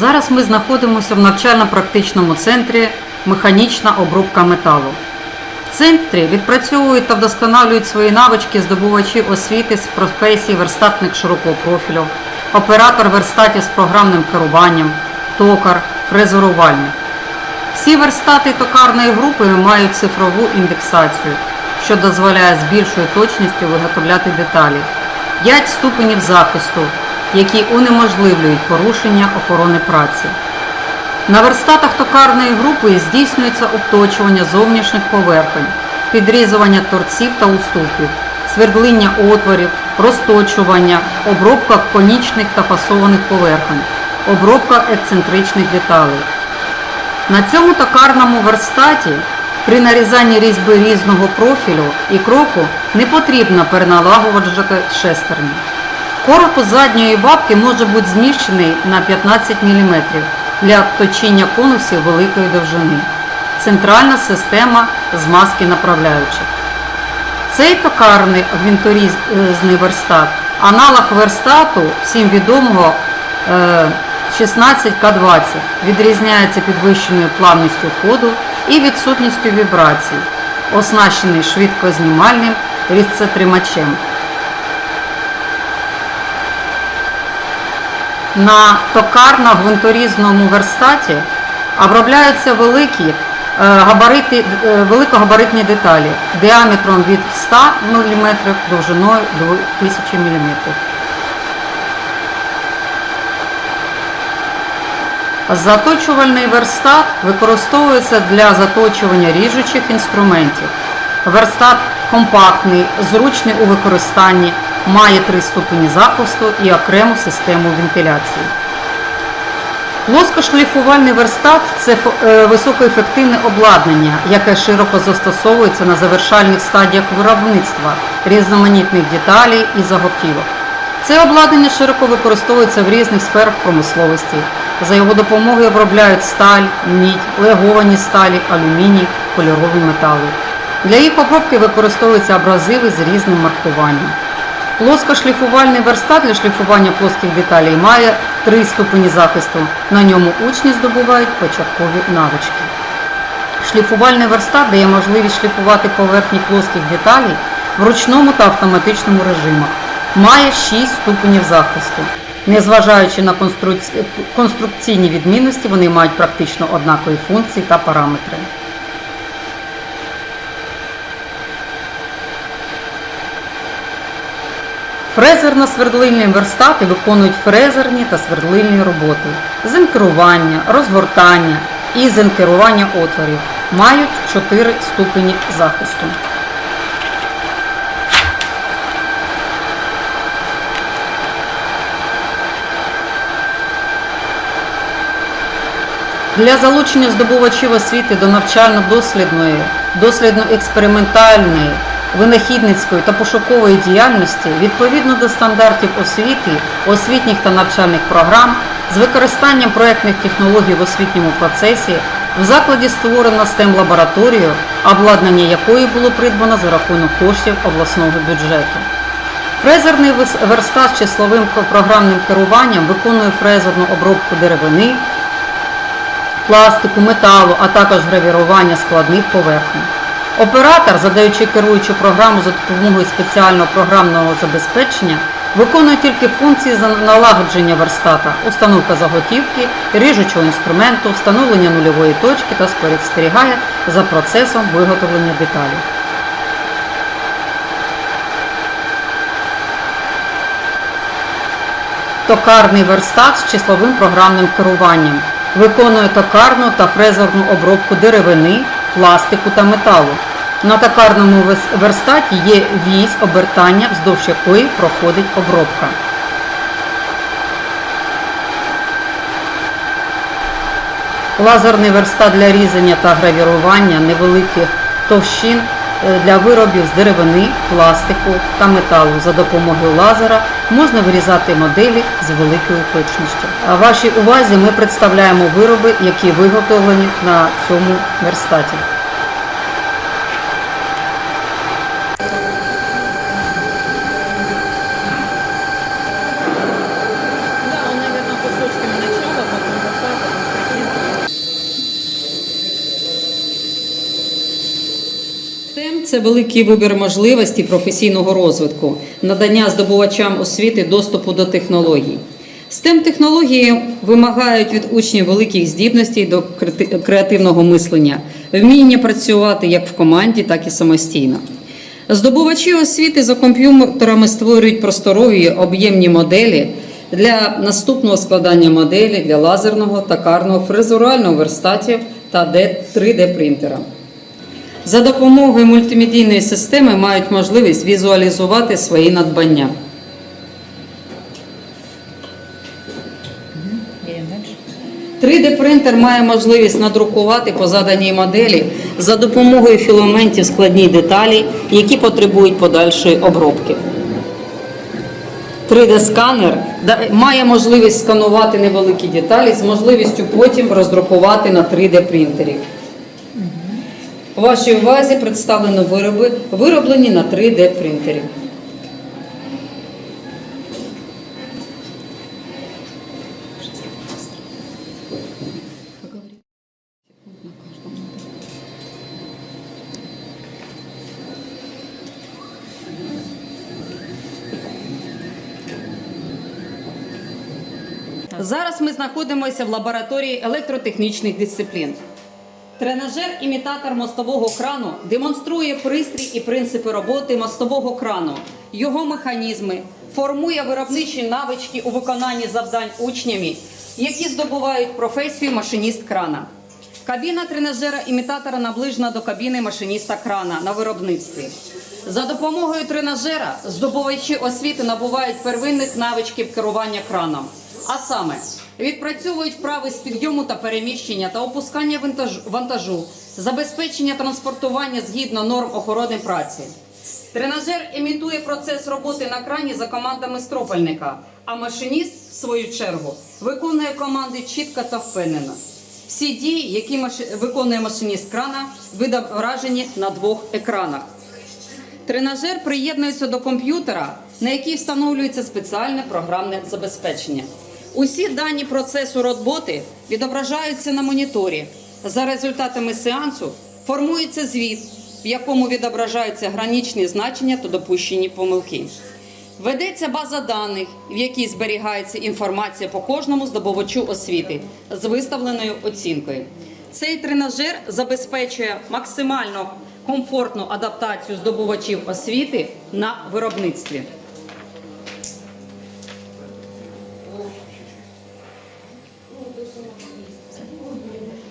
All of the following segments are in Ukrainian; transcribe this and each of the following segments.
Зараз ми знаходимося в навчально-практичному центрі Механічна обробка металу. В центрі відпрацьовують та вдосконалюють свої навички здобувачі освіти з професії верстатник широкого профілю, оператор верстатів з програмним керуванням, токар, фрезерувальник. Всі верстати токарної групи мають цифрову індексацію, що дозволяє з більшою точністю виготовляти деталі. 5 ступенів захисту, які унеможливлюють порушення охорони праці. На верстатах токарної групи здійснюється обточування зовнішніх поверхонь, підрізування торців та уступів, свердління отворів, розточування, обробка конічних та фасованих поверхонь, обробка ексцентричних деталей. На цьому токарному верстаті при нарізанні різьби різного профілю і кроку не потрібно переналагоджувати шестерні. Корпус задньої бабки може бути зміщений на 15 мм для точіння конусів великої довжини. Центральна система змазки направляючих. Цей токарний гвинторізний верстат, аналог верстату всім відомого е, 16К20, відрізняється підвищеною плавністю ходу і відсутністю вібрацій, оснащений швидкознімальним різцетримачем. На токарно-гвинторізному верстаті обробляються великі е, габарити, е, великогабаритні деталі діаметром від 100 мм довжиною до 1000 мм. Заточувальний верстат використовується для заточування ріжучих інструментів. Верстат компактний, зручний у використанні, має три ступені захисту і окрему систему вентиляції. Плоскошліфувальний верстат це е, високоефективне обладнання, яке широко застосовується на завершальних стадіях виробництва різноманітних деталей і заготівок. Це обладнання широко використовується в різних сферах промисловості. За його допомогою обробляють сталь, мідь, леговані сталі, алюміній, кольорові метали. Для їх обробки використовуються абразиви з різним маркуванням. Плоскошліфувальний верстат для шліфування плоских деталей має три ступені захисту. На ньому учні здобувають початкові навички. Шліфувальний верстат дає можливість шліфувати поверхні плоских деталей в ручному та автоматичному режимах. Має 6 ступенів захисту. Незважаючи на конструкційні відмінності, вони мають практично однакові функції та параметри. Фрезерно-свердлильні верстати виконують фрезерні та свердлильні роботи, зенкерування, розгортання і зенкерування отворів. Мають 4 ступені захисту. Для залучення здобувачів освіти до навчально-дослідної, дослідно-експериментальної, винахідницької та пошукової діяльності відповідно до стандартів освіти, освітніх та навчальних програм з використанням проєктних технологій в освітньому процесі в закладі створено STEM лабораторію, обладнання якої було придбано за рахунок коштів обласного бюджету. Фрезерний верстат з числовим програмним керуванням виконує фрезерну обробку деревини, пластику, металу, а також гравірування складних поверхонь. Оператор, задаючи керуючу програму за допомогою спеціального програмного забезпечення, виконує тільки функції налагодження верстата, установка заготівки, ріжучого інструменту, встановлення нульової точки та спостерігає за процесом виготовлення деталі. Токарний верстат з числовим програмним керуванням. Виконує токарну та фрезерну обробку деревини, пластику та металу. На токарному верстаті є вісь обертання, вздовж якої проходить обробка. Лазерний верстат для різання та гравірування невеликих товщин е, для виробів з деревини, пластику та металу. За допомогою лазера можна вирізати моделі з великою точністю. А вашій увазі ми представляємо вироби, які виготовлені на цьому верстаті. Це великий вибір можливостей професійного розвитку, надання здобувачам освіти доступу до технологій. stem технології вимагають від учнів великих здібностей до креати- креативного мислення, вміння працювати як в команді, так і самостійно. Здобувачі освіти за комп'ютерами створюють просторові об'ємні моделі для наступного складання моделі для лазерного, токарного, фрезурального верстатів та 3D принтера. За допомогою мультимедійної системи мають можливість візуалізувати свої надбання. 3D принтер має можливість надрукувати по заданій моделі за допомогою філаментів складні деталі, які потребують подальшої обробки. 3D-сканер має можливість сканувати невеликі деталі з можливістю потім роздрукувати на 3D принтері. У вашій увазі представлено вироби, вироблені на 3D принтері. Зараз ми знаходимося в лабораторії електротехнічних дисциплін. Тренажер-імітатор мостового крану демонструє пристрій і принципи роботи мостового крану, його механізми, формує виробничі навички у виконанні завдань учнями, які здобувають професію машиніст крана. Кабіна тренажера-імітатора наближена до кабіни машиніста крана на виробництві. За допомогою тренажера здобувачі освіти набувають первинних навичків керування краном. А саме відпрацьовують вправи з підйому та переміщення та опускання вантажу, забезпечення транспортування згідно норм охорони праці. Тренажер імітує процес роботи на крані за командами стропальника, а машиніст, в свою чергу, виконує команди чітко та впевнено. Всі дії, які маши- виконує машиніст крана, відображені на двох екранах. Тренажер приєднується до комп'ютера, на який встановлюється спеціальне програмне забезпечення. Усі дані процесу роботи відображаються на моніторі. За результатами сеансу формується звіт, в якому відображаються граничні значення та допущені помилки. Ведеться база даних, в якій зберігається інформація по кожному здобувачу освіти з виставленою оцінкою. Цей тренажер забезпечує максимально комфортну адаптацію здобувачів освіти на виробництві.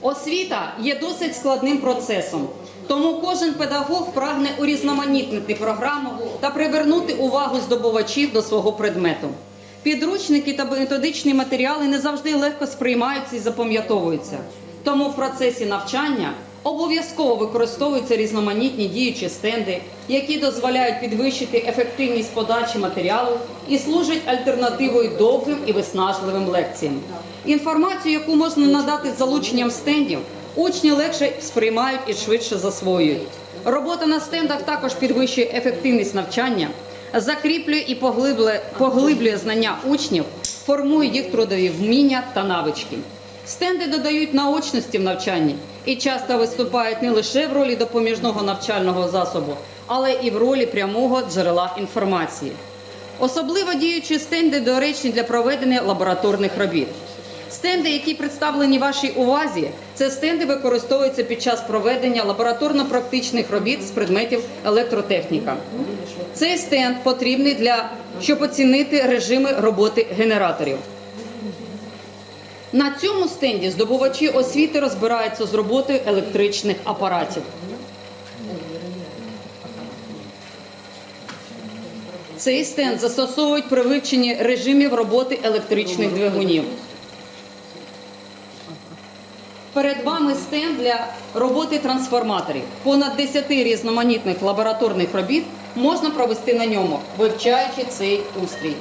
Освіта є досить складним процесом, тому кожен педагог прагне урізноманітнити програму та привернути увагу здобувачів до свого предмету. Підручники та методичні матеріали не завжди легко сприймаються і запам'ятовуються. Тому в процесі навчання обов'язково використовуються різноманітні діючі стенди, які дозволяють підвищити ефективність подачі матеріалу і служать альтернативою довгим і виснажливим лекціям. Інформацію, яку можна надати з залученням стендів, учні легше сприймають і швидше засвоюють. Робота на стендах також підвищує ефективність навчання, закріплює і поглиблює, поглиблює знання учнів, формує їх трудові вміння та навички. Стенди додають наочності в навчанні і часто виступають не лише в ролі допоміжного навчального засобу, але і в ролі прямого джерела інформації. Особливо діючі стенди доречні для проведення лабораторних робіт. Стенди, які представлені вашій увазі, це стенди використовуються під час проведення лабораторно-практичних робіт з предметів електротехніка. Цей стенд потрібний для щоб оцінити режими роботи генераторів. На цьому стенді здобувачі освіти розбираються з роботою електричних апаратів. Цей стенд застосовують при вивченні режимів роботи електричних двигунів. Перед вами стенд для роботи трансформаторів. Понад 10 різноманітних лабораторних робіт можна провести на ньому, вивчаючи цей устрій.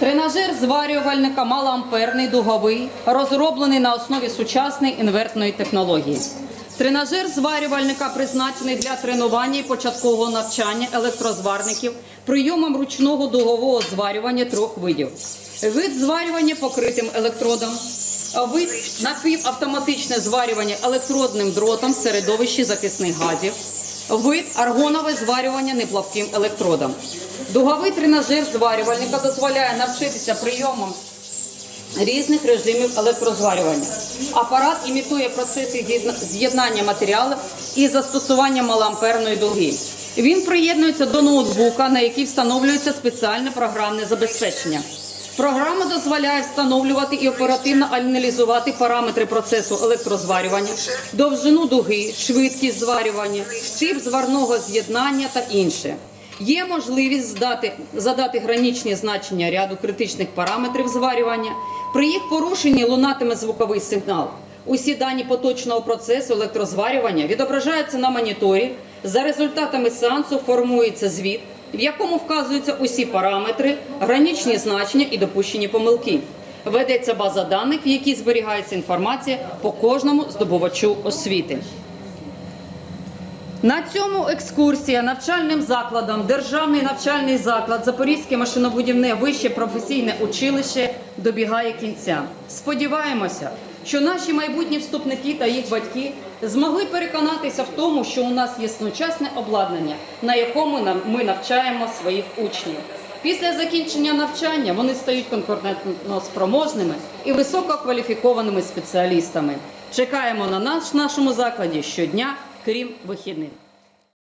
Тренажер зварювальника малоамперний дуговий, розроблений на основі сучасної інвертної технології. Тренажер зварювальника призначений для тренування і початкового навчання електрозварників прийомом ручного дугового зварювання трьох видів. Вид зварювання покритим електродом, Вид напівавтоматичне зварювання електродним дротом в середовищі захисних газів. Вид аргонове зварювання неплавким електродом. Дуговий тренажер зварювальника дозволяє навчитися прийомам різних режимів електрозварювання. Апарат імітує процеси з'єднання матеріалів і застосування малоамперної дуги. Він приєднується до ноутбука, на який встановлюється спеціальне програмне забезпечення. Програма дозволяє встановлювати і оперативно аналізувати параметри процесу електрозварювання, довжину дуги, швидкість зварювання, тип зварного з'єднання та інше. Є можливість здати, задати граничні значення ряду критичних параметрів зварювання. При їх порушенні лунатиме звуковий сигнал. Усі дані поточного процесу електрозварювання відображаються на моніторі. За результатами сеансу формується звіт, в якому вказуються усі параметри, граничні значення і допущені помилки. Ведеться база даних, в якій зберігається інформація по кожному здобувачу освіти. На цьому екскурсія навчальним закладом Державний навчальний заклад Запорізьке машинобудівне вище професійне училище добігає кінця. Сподіваємося, що наші майбутні вступники та їх батьки змогли переконатися в тому, що у нас є сучасне обладнання, на якому ми навчаємо своїх учнів. Після закінчення навчання вони стають конкурентно спроможними і висококваліфікованими спеціалістами. Чекаємо на нас в нашому закладі щодня, крім вихідних.